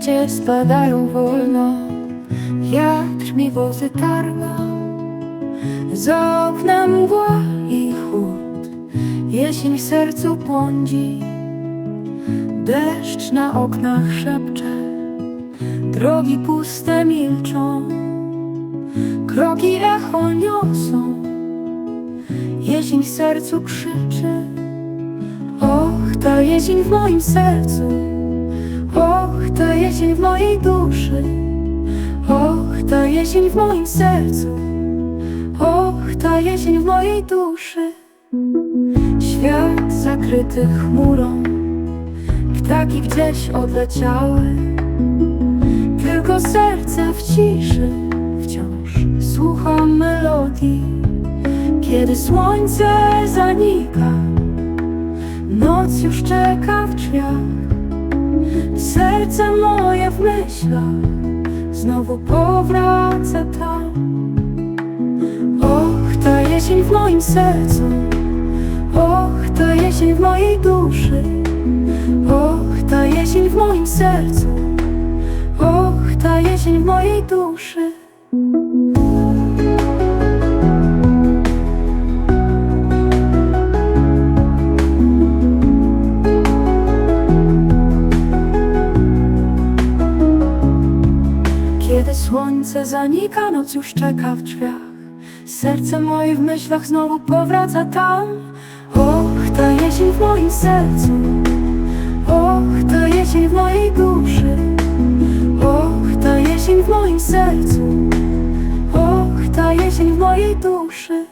Liście spadają wolno. Wiatr mi wozy targa. Za oknem mgła i chłód. Jesień w sercu płądzi. Deszcz na oknach szepcze. Drogi puste milczą. Kroki echo niosą. Jesień w sercu krzyczy. Och, ta jesień w moim sercu Och, ta jesień w mojej duszy. Och, ta jesień w moim sercu. Och, ta jesień w mojej duszy. Świat zakryty chmurą. Ptaki gdzieś odleciały. Tylko serce w ciszy. Wciąż słucham melodii. Kiedy słońce zanika Noc już czeka w drzwiach Serce moje w myślach. Znowu powraca tam Och, ta jesień w moim sercu. Och, ta jesień w mojej duszy. Och, ta jesień w moim sercu. Och, ta jesień w mojej duszy Słońce zanika, noc już czeka w drzwiach. Serce moje w myślach znowu powraca tam. Och, ta jesień w moim sercu. Och, ta jesień w mojej duszy. Och, ta jesień w moim sercu. Och, ta jesień w mojej duszy.